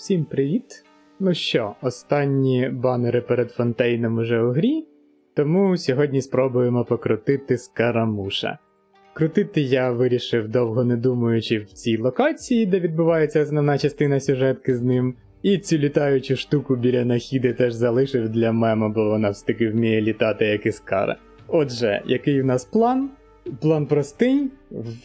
Всім привіт! Ну що, останні банери перед фонтейном уже у грі, тому сьогодні спробуємо покрутити скарамуша. Крутити я вирішив довго не думаючи в цій локації, де відбувається основна частина сюжетки з ним, і цю літаючу штуку біля нахіди теж залишив для мема, бо вона все-таки вміє літати як іскара. Отже, який в нас план? План простий: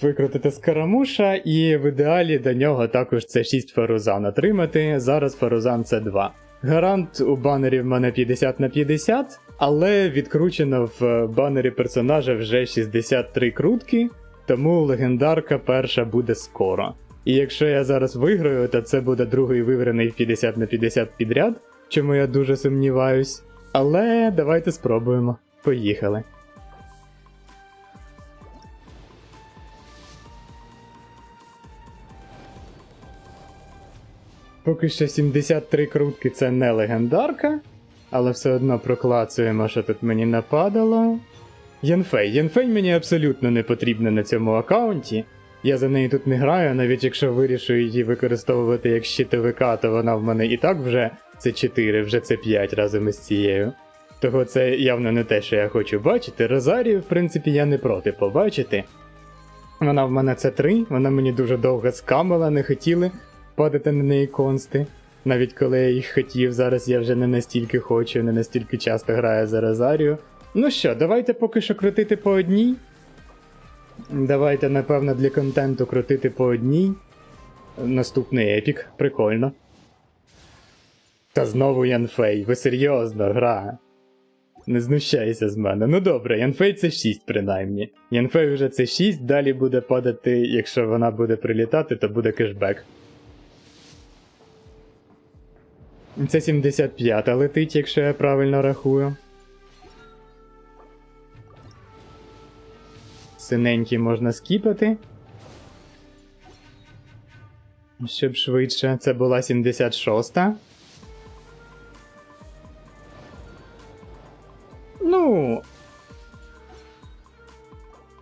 викрутити скарамуша, і в ідеалі до нього також це 6 фарузан отримати. Зараз фарузан це 2. Гарант у банері в мене 50 на 50, але відкручено в банері персонажа вже 63 крутки, тому легендарка перша буде скоро. І якщо я зараз виграю, то це буде другий виграний 50 на 50 підряд, чому я дуже сумніваюсь. Але давайте спробуємо. Поїхали. Поки що 73 крутки це не легендарка, але все одно проклацуємо, що тут мені нападало. Янфей. Янфей мені абсолютно не потрібна на цьому аккаунті. Я за неї тут не граю, навіть якщо вирішу її використовувати як щитовика, то вона в мене і так вже це 4, вже це 5 разом із цією. Того це явно не те, що я хочу бачити. Розарію, в принципі, я не проти побачити. Вона в мене це 3, вона мені дуже довго скамала, не хотіли падати на неї консти. Навіть коли я їх хотів, зараз я вже не настільки хочу, не настільки часто граю за Розарію. Ну що, давайте поки що крутити по одній. Давайте, напевно, для контенту крутити по одній. Наступний епік, прикольно. Та знову Янфей, ви серйозно, гра. Не знущайся з мене. Ну добре, Янфей це 6 принаймні. Янфей вже це 6, далі буде падати, якщо вона буде прилітати, то буде кешбек. Це 75-та летить, якщо я правильно рахую. Синенькі можна скіпати. Щоб швидше. Це була 76. Ну.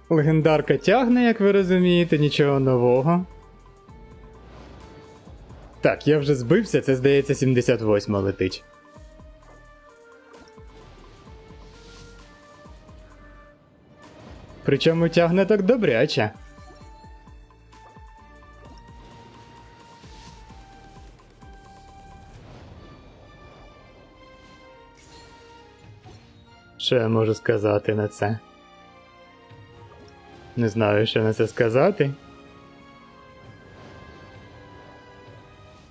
Легендарка тягне, як ви розумієте, нічого нового. Так, я вже збився, це здається 78 летить. Причому тягне так добряче. Що я можу сказати на це? Не знаю, що на це сказати.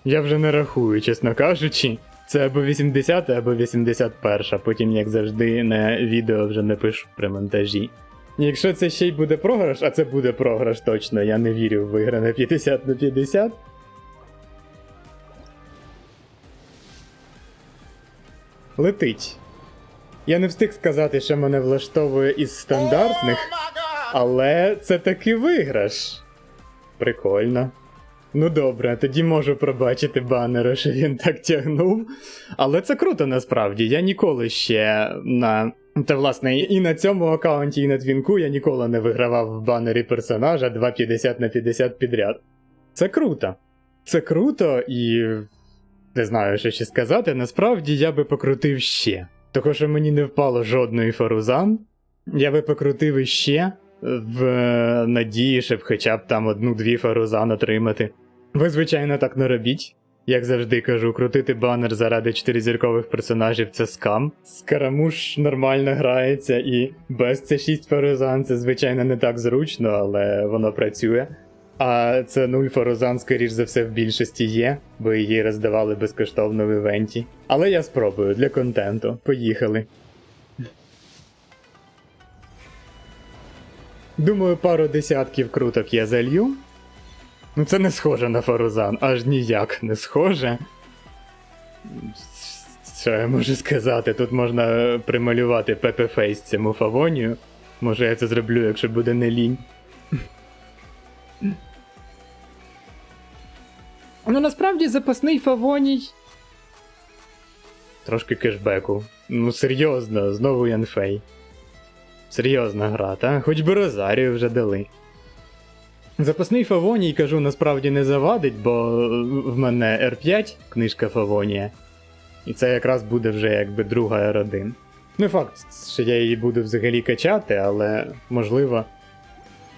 Я вже не рахую, чесно кажучи. Це або 80, або 81, потім, як завжди, на відео вже не пишу при монтажі. Якщо це ще й буде програш, а це буде програш точно, я не вірю в вигране 50 на 50. Летить. Я не встиг сказати, що мене влаштовує із стандартних, але це таки виграш. Прикольно. Ну добре, тоді можу пробачити банера, що він так тягнув. Але це круто насправді. Я ніколи ще на. Та власне, і на цьому аккаунті, і на твінку я ніколи не вигравав в банері персонажа 2,50 на 50 підряд. Це круто. Це круто і. Не знаю, що ще сказати. Насправді я би покрутив ще. Того, що мені не впало жодної фарузан, я би покрутив іще в е, надії, щоб хоча б там одну-дві фарузан отримати. Ви, звичайно, так не робіть. Як завжди кажу, крутити банер заради чотиризіркових персонажів це скам. Скарамуш нормально грається, і без це 6 фарузан це, звичайно, не так зручно, але воно працює. А це 0 фарузан, скоріш за все, в більшості є, бо її роздавали безкоштовно в івенті. Але я спробую для контенту. Поїхали. Думаю, пару десятків круток я залью. Ну, це не схоже на фарузан, аж ніяк не схоже. Що я можу сказати? Тут можна прималювати Пепе Фейс цьому фавонію. Може я це зроблю, якщо буде не лінь. Ну насправді запасний фавоній. Трошки кешбеку. Ну серйозно, знову Янфей. Серйозна гра, та? Хоч би Розарію вже дали. Запасний Фавоній, кажу, насправді не завадить, бо в мене R5, книжка Фавонія. І це якраз буде вже якби друга R1. Не факт, що я її буду взагалі качати, але можливо.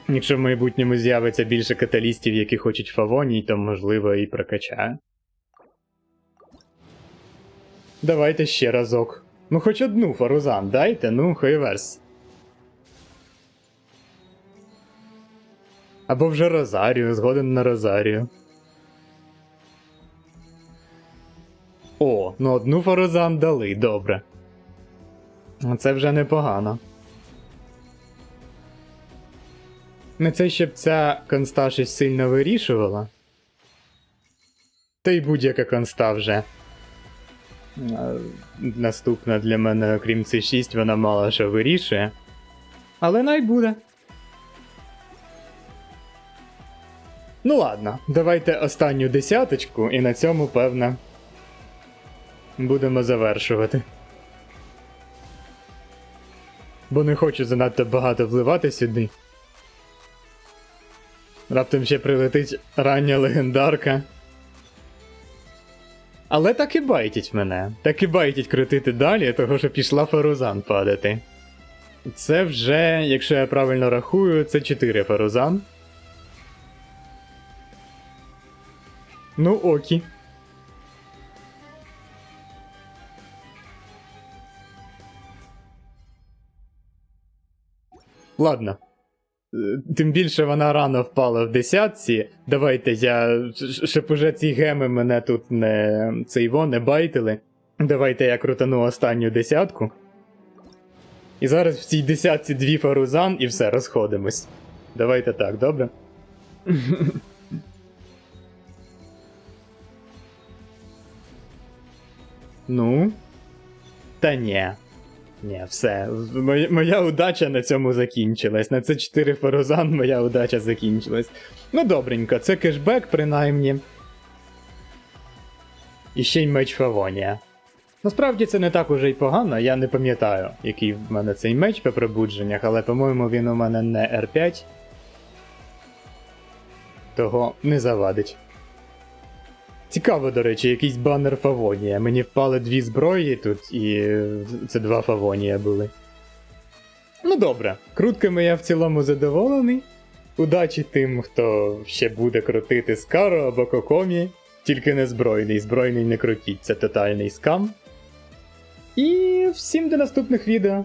Якщо в майбутньому з'явиться більше каталістів, які хочуть Фавоній, то можливо і прокачаю. Давайте ще разок. Ну хоч одну фарузан дайте, ну хойверс. Або вже Розарію, згоден на Розарію. О, ну одну фарузан дали, добре. Це вже непогано. Не це щоб ця конста щось сильно вирішувала. Та й будь-яка конста вже. Наступна для мене, окрім C6, вона мало що вирішує. Але най Ну ладно, давайте останню десяточку, і на цьому, певно, будемо завершувати. Бо не хочу занадто багато вливати сюди. Раптом ще прилетить рання легендарка. Але так і байтять мене. Так і байтять крутити далі, того що пішла Фарузан падати. Це вже, якщо я правильно рахую, це 4 Фарузан. Ну окі. Ладно. Е, Тим більше вона рано впала в десятці. Давайте я. Щоб уже ці геми мене тут не цей во, не байтили. Давайте я крутану останню десятку. І зараз в цій десятці дві фарузан і все, розходимось. Давайте так, добре? Ну. Та ні. Ні, все. Моя, моя удача на цьому закінчилась. На це 4 фарузан моя удача закінчилась. Ну добренько, це кешбек, принаймні. І ще й меч Фавонія. Насправді це не так уже й погано, я не пам'ятаю, який в мене цей меч по пробудженнях, але, по-моєму, він у мене не R5. Того не завадить. Цікаво, до речі, якийсь банер Фавонія. Мені впали дві зброї тут, і це два Фавонія були. Ну добре, крутками я в цілому задоволений. Удачі тим, хто ще буде крутити Скаро або Кокомі. Тільки не збройний, збройний не крутіть, це тотальний скам. І всім до наступних відео.